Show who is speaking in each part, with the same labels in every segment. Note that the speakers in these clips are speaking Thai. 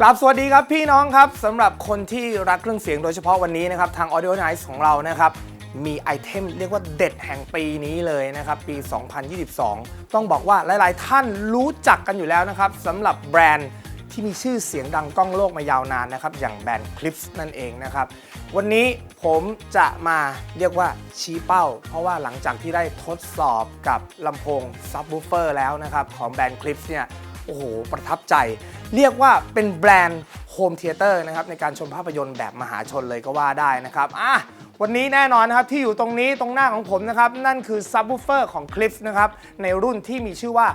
Speaker 1: กราบสวัสดีครับพี่น้องครับสำหรับคนที่รักเครื่องเสียงโดยเฉพาะวันนี้นะครับ ทาง Audio Nice ของเรานะครับ มีไอเทมเรียกว่าเด็ดแห่งปีนี้เลยนะครับ ปี 2022 ต้องบอกว่าหลาย ๆ ท่านรู้จักกันอยู่แล้วนะครับสำหรับแบรนด์ที่มีชื่อเสียงดังก้องโลกมายาวนานนะครับ อย่างแบรนด์ Clips นั่นเองนะครับ วันนี้ผมจะมาเรียกว่าชี้เป้า เพราะว่าหลังจากที่ได้ทดสอบกับลำโพงซับ w ูเฟอร์แล้วนะครับของแบรนด์ Clips เนี่ย โอ้โห ประทับใจ เรียกว่าเป็นแบรนด์โฮมเทเตอร์นะครับในการชมภาพยนตร์แบบมหาชนเลยก็ว่าได้นะครับอะวันนี้แน่นอนนะครับที่อยู่ตรงนี้ตรงหน้าของผมนะครับ นั่นคือซับวูเฟอร์ของคลิฟนะครับในรุ่นที่มีชื่อว่า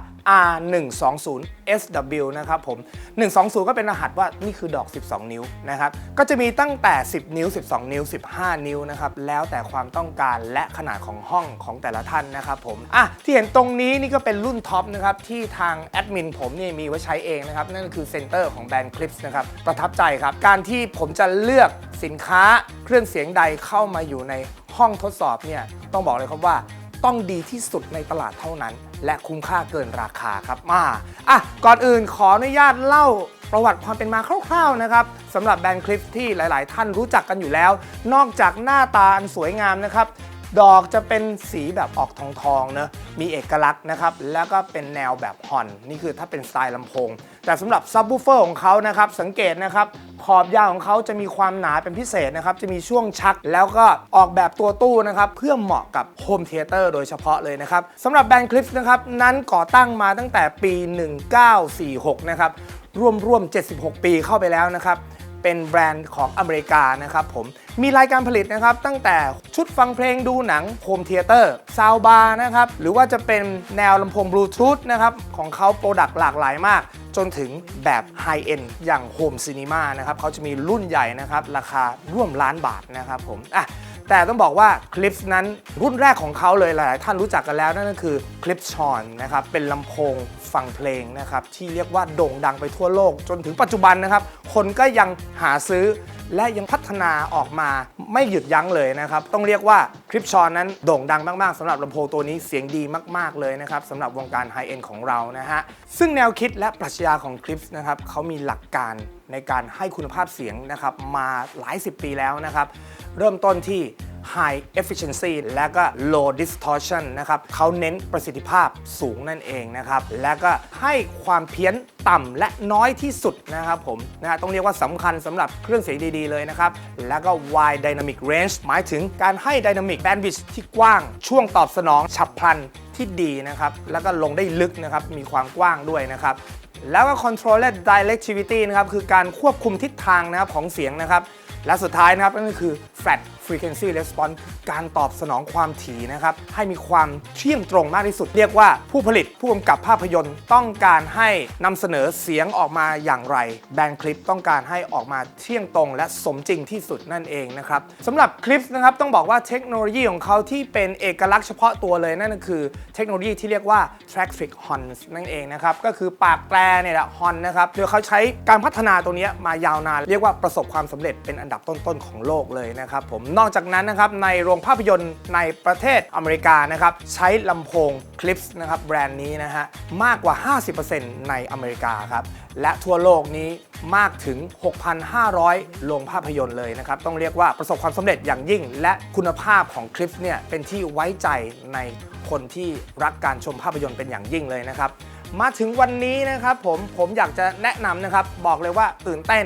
Speaker 1: R120SW นะครับผม 120 ก็เป็นรหัสว่านี่คือดอก 12 นิ้วนะครับ ก็จะมีตั้งแต่ 10 นิ้ว 12 นิ้ว 15 นิ้วนะครับ แล้วแต่ความต้องการและขนาดของห้องของแต่ละท่านนะครับผม อะ ที่เห็นตรงนี้นี่ก็เป็นรุ่นท็อปนะครับ ที่ทางแอดมินผมเนี่ยมีไว้ใช้เองนะครับ นั่นคือเซนเตอร์ของแบรนด์คลิปส์นะครับ ประทับใจครับ การที่ผมจะเลือกสินค้าเครื่องเสียงใดเข้ามาอยู่ในห้องทดสอบเนี่ยต้องบอกเลยครับว่า ต้องดีที่สุดในตลาดเท่านั้น และคุ้มค่าเกินราคาครับมาอะก่อนอื่นขออนุญาตเล่าประวัติความเป็นมาคร่าวๆนะครับสำหรับแบรนด์คลิปที่หลาย ๆ ท่านรู้จักกันอยู่แล้ว นอกจากหน้าตาอันสวยงามนะครับดอกจะเป็นสีแบบออกทองๆเนอะมีเอกลักษณ์นะครับ แล้วก็เป็นแนวแบบฮอน นี่คือถ้าเป็นสไตล์ลำโพง แต่สำหรับซับบูเฟอร์ของเขานะครับสังเกตนะครับขอบยาวของเขาจะมีความหนาเป็นพิเศษนะครับจะมีช่วงชักแล้วก็ออกแบบตัวตู้นะครับเพื่อเหมาะกับโฮมเทเตอร์โดยเฉพาะเลยนะครับสำหรับแบรนด์คลิปนะครับนั้นก่อตั้งมาตั้งแต่ปี 1946 นะครับร่วมร่วม 76 ปีเข้าไปแล้วนะครับ เป็นแบรนด์ของอเมริกานะครับผมมีรายการผลิตนะครับ ตั้งแต่ชุดฟังเพลงดูหนังโฮมเทเตอร์ซาวบาร์นะครับ หรือว่าจะเป็นแนวลำโพงบลูทูธนะครับ ของเขาโปรดักต์หลากหลายมาก จนถึงแบบไฮเอ็นอย่างโฮมซีนีมานะครับเขาจะมีรุ่นใหญ่นะครับ ราคาร่วมล้านบาทนะครับผมอะ แต่ต้องบอกว่าคลิปนั้นรุ่นแรกของเขาเลยหลายๆท่านรู้จักกันแล้วนั่นก็คือคลิปชอนนะครับเป็นลำโพงฟังเพลงนะครับที่เรียกว่าโด่งดังไปทั่วโลก จนถึงปัจจุบันนะครับ คนก็ยังหาซื้อและยังพัฒนาออกมาไม่หยุดยั้งเลยนะครับ ต้องเรียกว่าคลิปชอนนั้นโด่งดังมาก ๆสำหรับลำโพงตัวนี้เสียงดีมาก ๆ เลยนะครับสำหรับวงการไฮเอ็นของเรานะฮะซึ่งแนวคิดและปรัชญาของคลิปนะครับเขามีหลักการ ในการให้คุณภาพเสียงนะครับมาหลายสิบปีแล้วนะครับ เริ่มต้นที่ High Efficiency และก็ Low Distortion นะครับเขาเน้นประสิทธิภาพสูงนั่นเองนะครับ และก็ให้ความเพี้ยนต่ำและน้อยที่สุดนะครับผมนะต้องเรียกว่าสำคัญสำหรับเครื่องเสียงดีๆเลยนะครับ แล้วก็ Wide Dynamic Range หมายถึงการให้ Dynamic Bandwidth ที่กว้างช่วงตอบสนองฉับพลันที่ดีนะครับ แล้วก็ลงได้ลึกนะครับ มีความกว้างด้วยนะครับ แล้วก็ Control และ Directivity นะครับ คือการควบคุมทิศทางนะครับของเสียงนะครับ และสุดท้ายนะครับนั่นก็คือ Flat Frequency Response การตอบสนองความถี่นะครับ ให้มีความเที่ยงตรงมากที่สุด เรียกว่าผู้ผลิตผู้กำกับภาพยนตร์ต้องการให้นำเสนอเสียงออกมาอย่างไร แบรนด์คลิปต้องการให้ออกมาเที่ยงตรง และสมจริงที่สุดนั่นเองนะครับสำหรับคลิปนะครับต้องบอกว่าเทคโนโลยีของเขาที่เป็นเอกลักษณ์เฉพาะตัวเลยนั่นก็คือเทคโนโลยีที่เรียกว่า Tractric Horns นั่นเองนะครับก็คือปากแตรเนี่ยแหละฮอนนะครับโดยเขาใช้การพัฒนาตรงนี้มายาวนานเรียกว่าประสบความสำเร็จเป็นอันดับต้นๆของโลกเลยนะครับผมนอกจากนั้นนะครับในโรงภาพยนตร์ในประเทศอเมริกานะครับใช้ลำโพงคลิปส์นะครับแบรนด์นี้นะฮะมากกว่า 50%ในอเมริกาครับและทั่วโลกนี้มากถึง 6,500 โรงภาพยนตร์เลยนะครับ ต้องเรียกว่าประสบความสำเร็จอย่างยิ่ง และคุณภาพของคลิปเนี่ยเป็นที่ไว้ใจในคนที่รักการชมภาพยนตร์เป็นอย่างยิ่งเลยนะครับ มาถึงวันนี้นะครับผมผมอยากจะแนะนำนะครับ บอกเลยว่าตื่นเต้น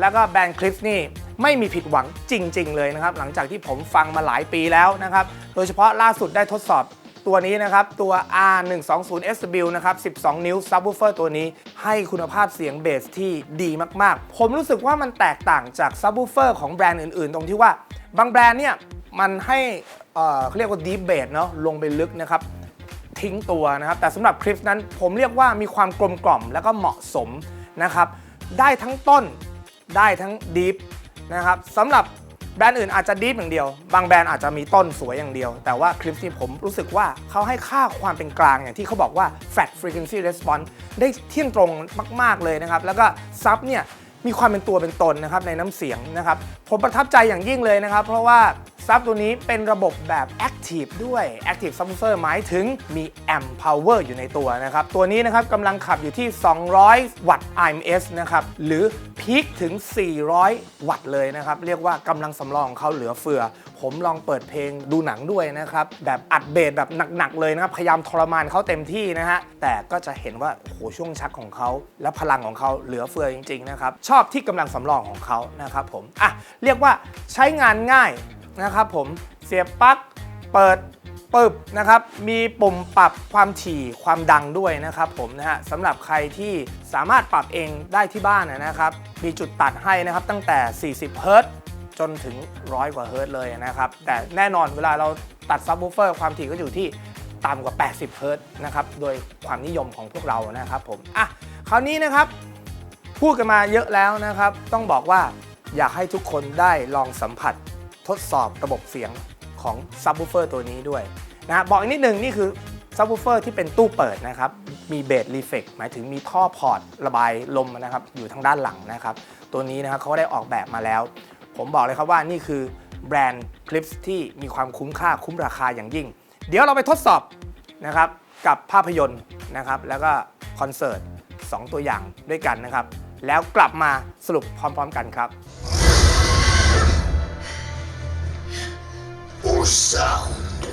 Speaker 1: แล้วก็แบรนด์คลิปนี่ ไม่มีผิดหวังจริง ๆ เลยนะครับ หลังจากที่ผมฟังมาหลายปีแล้วนะครับ โดยเฉพาะล่าสุดได้ทดสอบตัวนี้นะครับ ตัว R120SW นะครับ 12 นิ้ว Subwoofer ตัวนี้ให้คุณภาพเสียงเบสที่ดีมากๆ ผมรู้สึกว่ามันแตกต่างจาก Subwoofer ของแบรนด์อื่น ๆ ตรงที่ว่า บางแบรนด์เนี่ยมันให้เขาเรียกว่า Deep Bass เนาะลงไปลึกนะครับทิ้งตัวนะครับ แต่สำหรับคลิปนั้นผมเรียกว่ามีความกลมกล่อม แล้วก็เหมาะสมนะครับ ได้ทั้งต้นได้ทั้งดีฟ นะครับสำหรับแบรนด์อื่นอาจจะดีฟอย่างเดียว บางแบรนด์อาจจะมีต้นสวยอย่างเดียว แต่ว่าคลิปที่ผมรู้สึกว่าเขาให้ค่าความเป็นกลางอย่างที่เขาบอกว่า flat frequency response ได้เที่ยงตรงมาก ๆ เลยนะครับ แล้วก็ซับเนี่ยมีความเป็นตัวเป็นตนนะครับในน้ำเสียงนะครับ ผมประทับใจอย่างยิ่งเลยนะครับ เพราะว่า ซับตัวนี้เป็นระบบแบบ Active ด้วย Active Subwoofer หมายถึงมี Amp Power อยู่ในตัวนะครับ ตัวนี้นะครับกำลังขับอยู่ที่ 200 วัตต์ IMS นะครับ หรือพีคถึง 400 วัตต์เลยนะครับ เรียกว่ากำลังสำรองของเขาเหลือเฟือ ผมลองเปิดเพลงดูหนังด้วยนะครับ แบบอัดเบสแบบหนัก ๆ เลยนะครับ พยายามทรมานเขาเต็มที่นะฮะ แต่ก็จะเห็นว่าโหช่วงชักของเขา และพลังของเขาเหลือเฟือจริง ๆ นะครับ ชอบที่กำลังสำรองของเขานะครับผมอะเรียกว่าใช้งานง่าย นะครับผมเสียบปลั๊กเปิดปึบนะครับ มีปุ่มปรับความถี่ความดังด้วยนะครับผมนะฮะสำหรับใครที่สามารถปรับเองได้ที่บ้านนะครับ มีจุดตัดให้นะครับตั้งแต่ 40 เฮิรตจนถึง 100 กว่าเฮิรตเลยนะครับ แต่แน่นอนเวลาเราตัดซับวูเฟอร์ความถี่ก็อยู่ที่ต่ำกว่า 80 เฮิรตนะครับ โดยความนิยมของพวกเรานะครับผม อะ คราวนี้นะครับ พูดกันมาเยอะแล้วนะครับ ต้องบอกว่าอยากให้ทุกคนได้ลองสัมผัส ทดสอบระบบเสียงของซับ w ูเฟอร์ตัวนี้ด้วยนะฮะบอกอีกนิดหนึ่งนี่คือซับ w ูเฟอร์ที่เป็นตู้เปิดนะครับ มีเบสรีเฟกหมายถึงมีท่อพอร์ตระบายลมนะครับอยู่ทางด้านหลังนะครับ ตัวนี้นะครับเขาได้ออกแบบมาแล้ว ผมบอกเลยครับว่านี่คือแบรนด์คลิปที่มีความคุ้มค่าคุ้มราคาอย่างยิ่ง เดี๋ยวเราไปทดสอบนะครับกับภาพยนตร์นะครับแล้วก็คอนเสิร์ต 2 ตัวอย่างด้วยกันนะครับ แล้วกลับมาสรุปพร้อม ๆ กันครับ
Speaker 2: sound.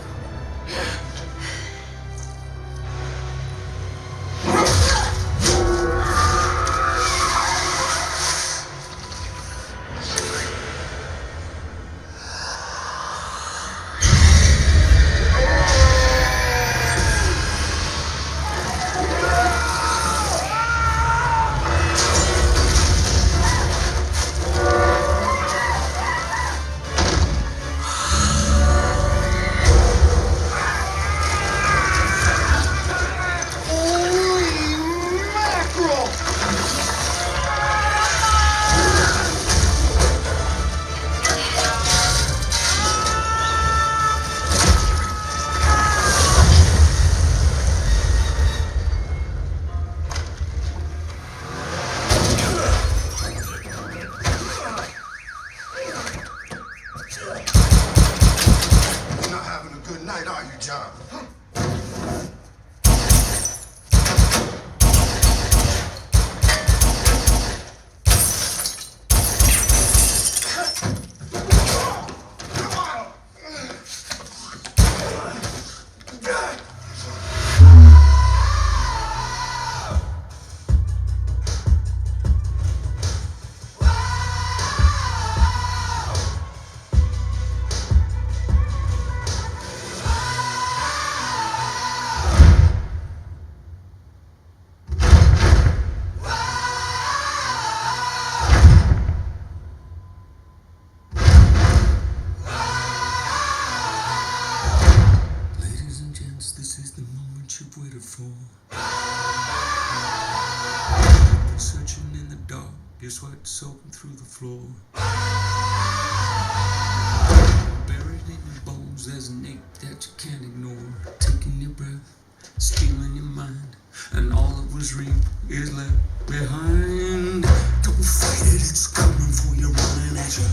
Speaker 3: Was is left behind. Don't fight it, it's coming for you, running at you.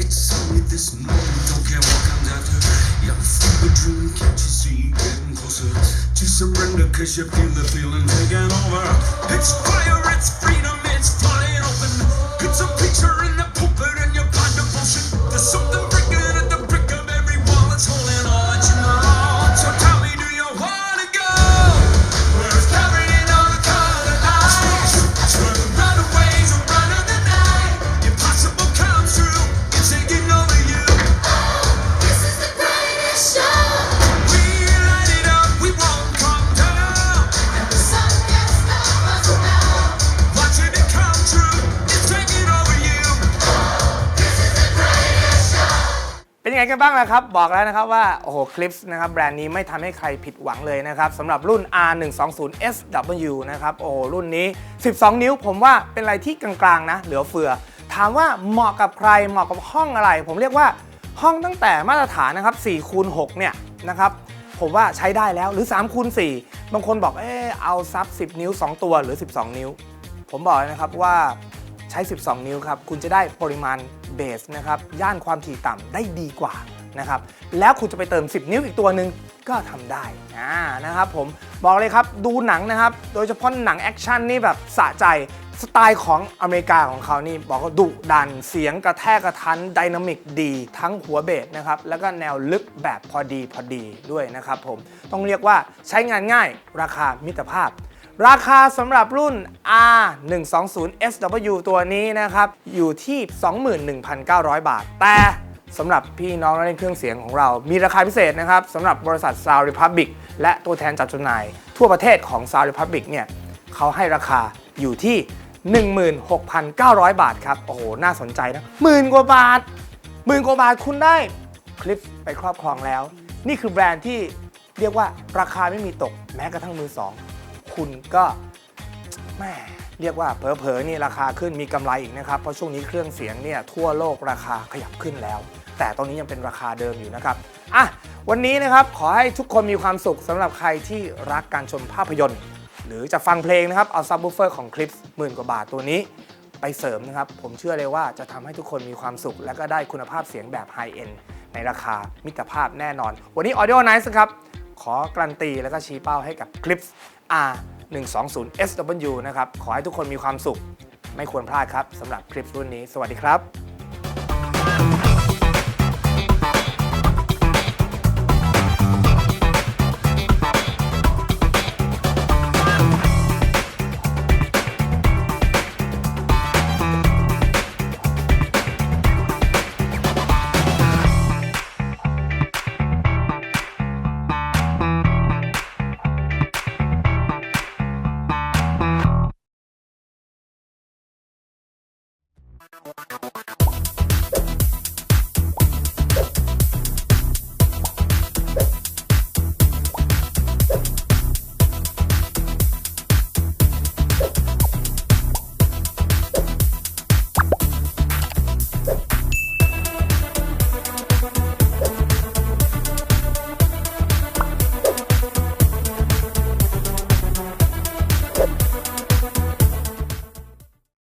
Speaker 3: It's only this moment, don't care what comes after. Feel the dream, can't you see? Getting closer to surrender, cause you feel the feeling
Speaker 1: ไงกันบ้างล่ะครับ บอกแล้วนะครับว่า โอ้โหคลิปส์นะครับแบรนด์นี้ไม่ทำให้ใครผิดหวังเลยนะครับสำหรับรุ่น R120SW นะครับ โอ้โห รุ่นนี้ 12 นิ้วผมว่าเป็นอะไรที่กลางๆนะ เหลือเฟือ ถามว่าเหมาะกับใครเหมาะกับห้องอะไร ผมเรียกว่าห้องตั้งแต่มาตรฐานนะครับ4คูณ6เนี่ยนะครับผมว่าใช้ได้แล้วหรือ3คูณ4บางคนบอกเออเอาซับ 10 นิ้ว 2 ตัวหรือ 12 นิ้ว ผมบอกเลยนะครับว่า ช้ 12 นิ้วครับ คุณจะได้ปริมาณเบสนะครับย่านความถี่ต่ำได้ดีกว่านะครับแล้วคุณจะไปเติม 10 นิ้วอีกตัวหนึ่งก็ทำได้อ่านะครับผมบอกเลยครับดูหนังนะครับ โดยเฉพาะหนังแอคชั่นนี่แบบสะใจสไตล์ของอเมริกาของเขานี่บอกว่าดุดันเสียงกระแทกกระทันไดนามิกดี ทั้งหัวเบสนะครับแล้วก็แนวลึกแบบพอดีพอดีด้วยนะครับผมต้องเรียกว่าใช้งานง่ายราคามิตรภาพ ราคาสำหรับรุ่น R120SW ตัวนี้นะครับ อยู่ที่ 21,900 บาท แต่สำหรับพี่น้องนักเล่นเครื่องเสียงของเรา มีราคาพิเศษนะครับสำหรับบริษัท Sound Republic และตัวแทนจัดจำหน่าย ทั่วประเทศของ Sound Republic เนี่ยเขาให้ราคาอยู่ที่ 16,900 บาทครับ โอ้โห น่าสนใจนะหมื่นกว่าบาทหมื่นกว่าบาทคุณได้คลิปไปครอบครองแล้ว นี่คือแบรนด์ที่เรียกว่าราคาไม่มีตกแม้กระทั่งมือสอง คุณก็แม่เรียกว่าเผลอๆนี่ราคาขึ้นมีกำไรอีกนะครับ เพราะช่วงนี้เครื่องเสียงเนี่ยทั่วโลกราคาขยับขึ้นแล้ว แต่ตอนนี้ยังเป็นราคาเดิมอยู่นะครับอะวันนี้นะครับขอให้ทุกคนมีความสุขสำหรับใครที่รักการชมภาพยนตร์ หรือจะฟังเพลงนะครับเอาซับ w ูเฟอร์ของคลิปหมื่นกว่าบาทตัวนี้ไปเสริมนะครับ ผมเชื่อเลยว่าจะทำให้ทุกคนมีความสุข และก็ได้คุณภาพเสียงแบบไฮเอ็นในราคามิตรภาพแน่นอน วันนี้ Audio Nice ครับขอการันตีแล้วก็ชี้เป้าให้กับคลิป R 120 SW นะครับ ขอให้ทุกคนมีความสุข ไม่ควรพลาดครับสำหรับคลิปรุ่นนี้ สวัสดีครับ